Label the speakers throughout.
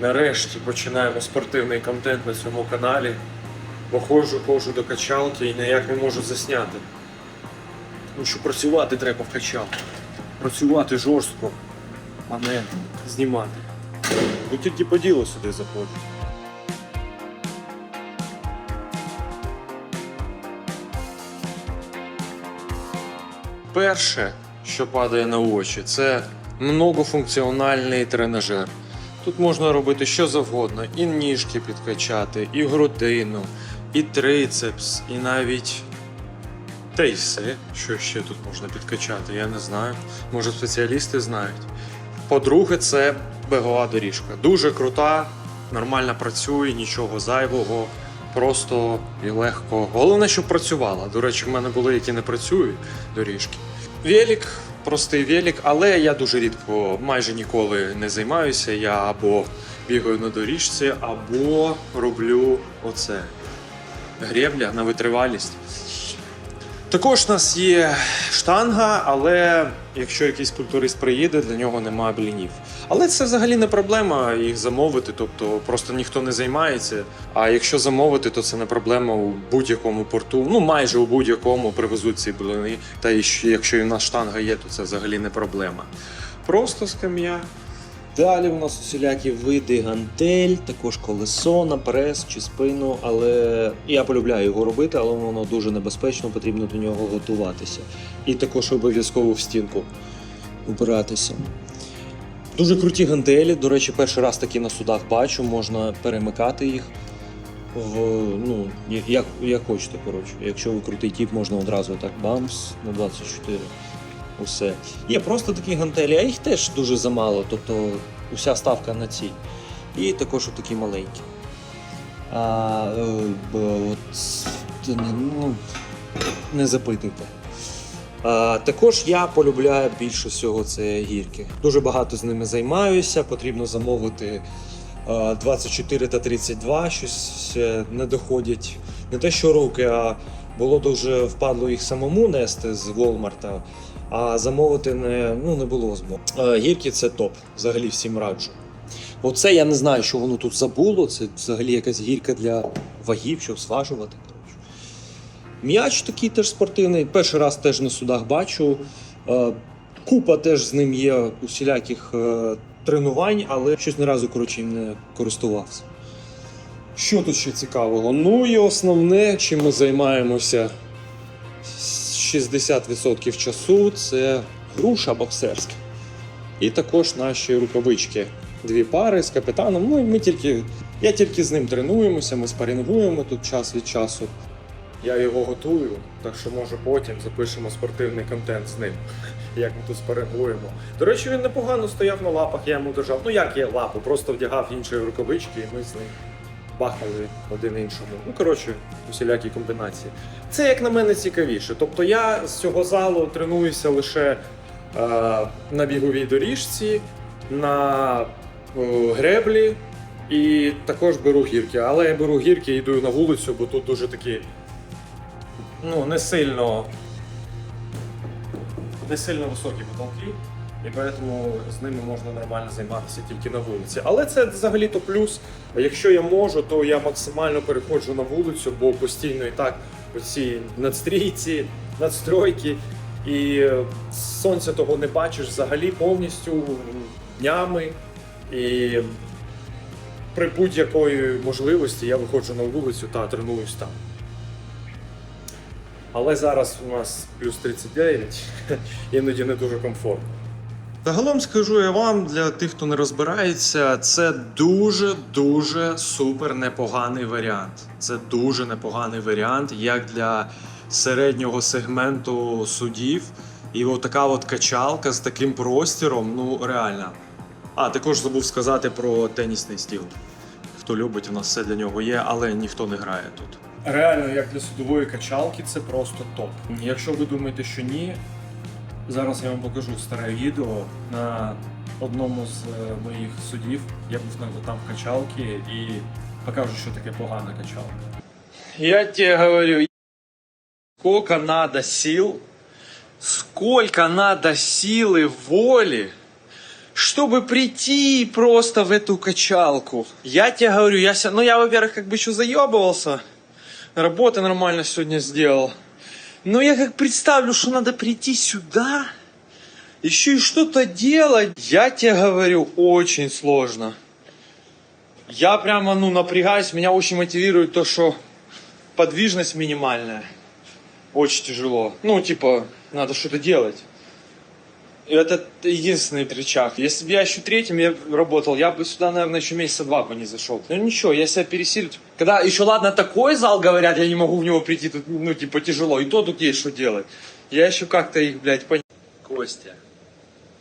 Speaker 1: Нарешті починаємо спортивний контент на цьому каналі. Бо ходжу, ходжу до качалки і ніяк не можу засняти. Тому що працювати треба в качалці. Працювати жорстко, а не знімати. Ну тільки по ділу сюди заходжу. Перше, що падає на очі, це многофункціональний тренажер. Тут можна робити що завгодно: і ніжки підкачати, і грудину, і трицепс, і навіть. Та й все, що ще тут можна підкачати, я не знаю. Може спеціалісти знають. По-друге, це бегова доріжка. Дуже крута, нормально працює, нічого зайвого, просто і легко. Головне, щоб працювала. До речі, в мене були, які не працюють доріжки. Велик, простий велик, але я дуже рідко, майже ніколи не займаюся. Я або бігаю на доріжці, або роблю оце. Гребля на витривалість. Також у нас є штанга, але якщо якийсь культурист приїде, для нього немає блінів. Але це взагалі не проблема їх замовити, тобто просто ніхто не займається. А якщо замовити, то це не проблема у будь-якому порту. Ну майже у будь-якому привезуть ці блини. Та якщо і в нас штанга є, то це взагалі не проблема. Просто скам'я.
Speaker 2: Далі у нас усілякі види гантель, також колесо на прес чи спину, але я полюбляю його робити, але воно дуже небезпечно, потрібно до нього готуватися. І також обов'язково в стінку упиратися. Дуже круті гантелі. До речі, перший раз такі на судах бачу, можна перемикати їх. В, ну, як, як хочете, коротше. Якщо ви крутий тіп, можна одразу так бамс на 24 усе. Є просто такі гантелі, а їх теж дуже замало, тобто уся ставка на ці. І також такі маленькі. А, е, от, ну, не запитуйте. Також я полюбляю більше всього це гірки. Дуже багато з ними займаюся, потрібно замовити 24 та 32, щось не доходять. Не те, що руки, а було дуже впадло їх самому нести з Walmart, а замовити не, ну, не було змоги. Гірки це топ, взагалі всім раджу. Оце я не знаю, що воно тут забуло. Це взагалі якась гірка для вагів, щоб зважувати. М'яч такий теж спортивний. Перший раз теж на судах бачу. Е, Купа теж з ним є усіляких е, тренувань, але щось ні разу коротше, не користувався.
Speaker 1: Що тут ще цікавого? Ну і основне, чим ми займаємося 60% часу, це груша боксерська. І також наші рукавички. Дві пари з капітаном. Ну і ми тільки. Я тільки з ним тренуємося, ми спарингуємо тут час від часу. Я його готую, так що може потім запишемо спортивний контент з ним, як ми тут спарингуємо. До речі, він непогано стояв на лапах, я йому держав. Ну як є лапу, просто вдягав інші рукавички, і ми з ним бахали один іншому. Ну, коротше, усілякі комбінації. Це, як на мене, цікавіше. Тобто я з цього залу тренуюся лише е, на біговій доріжці, на е, греблі і також беру гірки. Але я беру гірки і йду на вулицю, бо тут дуже такі ну, не сильно, не сильно високі потолки. І тому з ними можна нормально займатися тільки на вулиці. Але це взагалі-то плюс. Якщо я можу, то я максимально переходжу на вулицю, бо постійно і так оці надстрійці, надстройки, і е, сонця того не бачиш взагалі повністю днями. І при будь-якої можливості я виходжу на вулицю та тренуюсь там. Але зараз у нас плюс 39, іноді не дуже комфортно. Загалом скажу я вам, для тих, хто не розбирається, це дуже-дуже супер непоганий варіант. Це дуже непоганий варіант, як для середнього сегменту судів. І от така от качалка з таким простіром, ну реально. А, також забув сказати про тенісний стіл. Хто любить, у нас все для нього є, але ніхто не грає тут Реально, як для судової качалки, це просто топ. Якщо ви думаєте, що ні, Зараз я вам покажу старе відео на одному з е, моїх судів. Я був на- там в качалці і покажу, що таке погана качалка. Я тебе говорю, сколько надо сил, сколько надо силы воли, чтобы прийти просто в эту качалку. Я тебе говорю, я, ся- ну я, во-первых, как бы еще заебывался, работы нормально сегодня сделал. Но я как представлю, что надо прийти сюда, еще и что-то делать. Я тебе говорю, очень сложно. Я прямо, ну, напрягаюсь, меня очень мотивирует то, что подвижность минимальная. Очень тяжело. Ну, типа, надо что-то делать. Это единственный рычаг. Если бы я еще третьим я работал, я бы сюда, наверное, еще месяца два бы не зашел. Ну ничего, я себя пересилю. Когда еще, ладно, такой зал, говорят, я не могу в него прийти, тут, ну, типа, тяжело. И то тут есть что делать. Я еще как-то их, блядь, понял. Костя,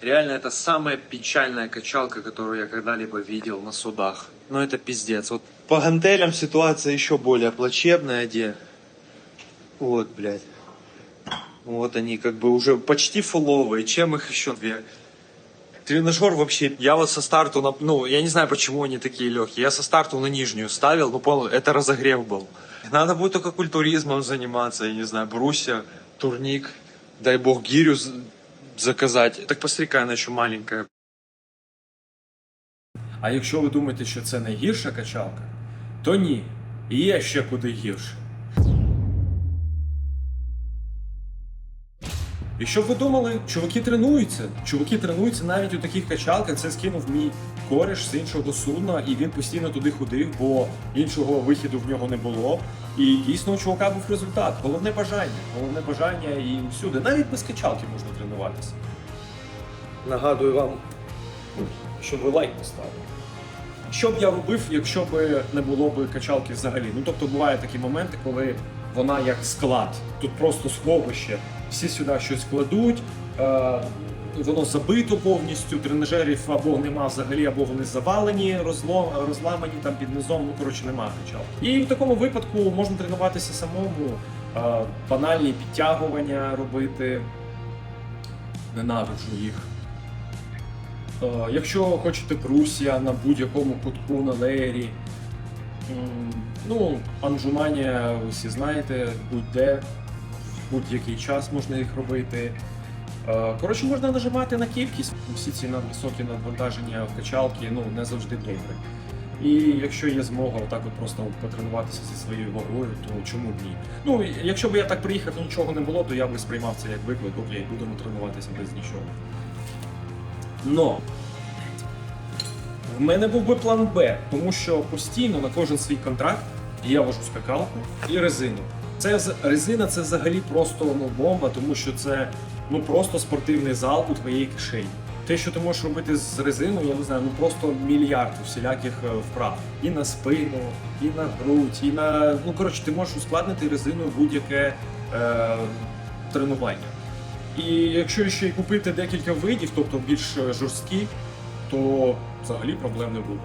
Speaker 1: реально это самая печальная качалка, которую я когда-либо видел на судах. Ну это пиздец. Вот по гантелям ситуация еще более плачебная, где... Вот, блядь. Вот они как бы уже почти фуловые. Чем их еще две? Тренажер вообще, я вот со старту, на, ну, я не знаю, почему они такие легкие. Я со старту на нижнюю ставил, ну, понял, это разогрев был. Надо будет только культуризмом заниматься, я не знаю, брусья, турник, дай бог гирю з- заказать. Так посмотри, какая она еще маленькая.
Speaker 3: А якщо ви думаєте, що це найгірша качалка, то ні. Є ще куди гірше. І щоб ви думали, чуваки тренуються. Чуваки тренуються навіть у таких качалках. Це скинув мій кореш з іншого судна, і він постійно туди ходив, бо іншого вихіду в нього не було. І дійсно у чувака був результат. Головне бажання. Головне бажання і всюди. Навіть без качалки можна тренуватися. Нагадую вам, щоб ви лайк поставили. Що б я робив, якщо б не було б качалки взагалі? Ну тобто бувають такі моменти, коли вона як склад, тут просто сховище, всі сюди щось кладуть, е, воно забито повністю, тренажерів або нема взагалі, або вони завалені, розло, розламані там під низом, ну коротше нема качалки. І в такому випадку можна тренуватися самому, е, банальні підтягування робити. Ненавиджу їх. Е, Якщо хочете брусья на будь-якому кутку на леєрі, ну, анжумання ви всі знаєте, будь-де, будь-який час можна їх робити. Е, Коротше, можна нажимати на кількість. Всі ці високі надвантаження в качалки ну, не завжди добре. І якщо є змога отак от просто потренуватися зі своєю вагою, то чому б ні? Ну, якщо б я так приїхав і нічого не було, то я б сприймав це як виклик, окей, будемо тренуватися без нічого. Но в мене був би план Б, тому що постійно на кожен свій контракт я вожу скакалку і резину. Це резина це взагалі просто ну, бомба, тому що це ну просто спортивний зал у твоїй кишені. Те, що ти можеш робити з резиною, я не знаю, ну просто мільярд всіляких е, вправ. І на спину, і на грудь, і на. Ну коротше, ти можеш ускладнити резиною будь-яке е, тренування. І якщо ще й купити декілька видів, тобто більш е, жорсткі, то взагалі проблем не буде.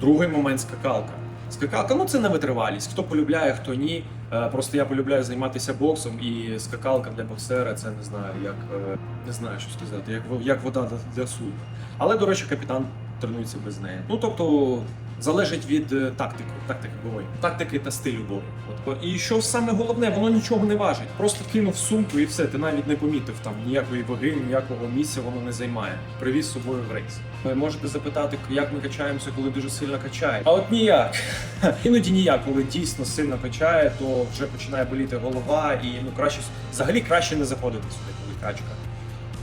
Speaker 3: Другий момент скакалка. Скакалка, ну це не витривалість. Хто полюбляє, хто ні. Е, Просто я полюбляю займатися боксом, і скакалка для боксера це не знаю, як е, не знаю, що сказати, як, як вода для- суду. Але, до речі, капітан тренується без неї. Ну тобто залежить від е, тактики, тактики бою, тактики та стилю бою. От, і що саме головне, воно нічого не важить. Просто кинув сумку і все. Ти навіть не помітив там ніякої ваги, ніякого місця воно не займає. Привіз з собою в рейс. Ви можете запитати, як ми качаємося, коли дуже сильно качає. А от ніяк. Іноді ніяк, коли дійсно сильно качає, то вже починає боліти голова, і ну краще взагалі краще не заходити сюди, коли качка.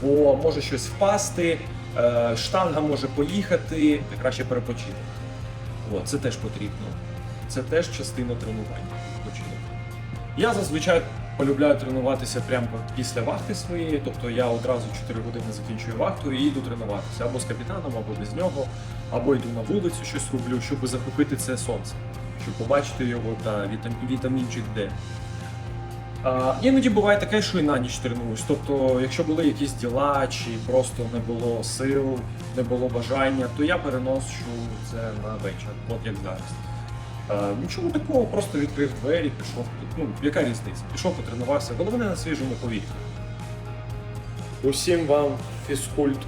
Speaker 3: Бо може щось впасти, е, штанга може поїхати, краще перепочити. От, це теж потрібно. Це теж частина. Відпочинок. Я зазвичай полюбляю тренуватися прямо після вахти своєї, тобто я одразу 4 години закінчую вахту і йду тренуватися або з капітаном, або без нього, або йду на вулицю, щось роблю, щоб захопити це сонце, щоб побачити його та вітам- вітамінчик Д. Іноді буває таке, що і на ніч тренуюсь. Тобто, якщо були якісь діла, чи просто не було сил, не було бажання, то я переношу це на вечір, от як зараз. А, нічого такого, просто відкрив двері, пішов. Ну, яка різниця? Пішов, потренувався. Головне на свіжому повітрі. Усім вам фізкульт.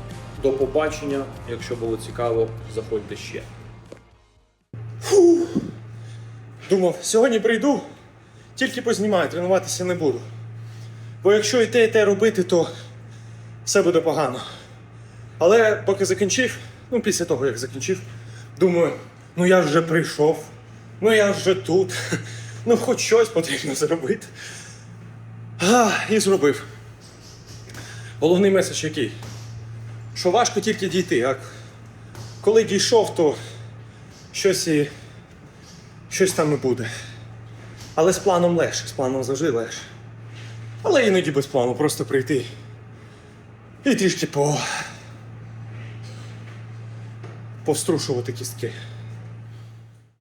Speaker 3: До побачення. Якщо було цікаво, заходьте ще.
Speaker 1: Думав, сьогодні прийду, тільки познімаю, тренуватися не буду. Бо якщо і те, і те робити, то все буде погано.
Speaker 4: Але поки закінчив, ну після того як закінчив, думаю, ну я вже прийшов, ну я вже тут, ну хоч щось потрібно зробити. А, і зробив. Головний меседж який? Що важко тільки дійти, а коли дійшов, то щось і щось там і буде. Але з планом легше, з планом завжди легше. Але іноді без плану просто прийти і трішки по. повструшувати кістки.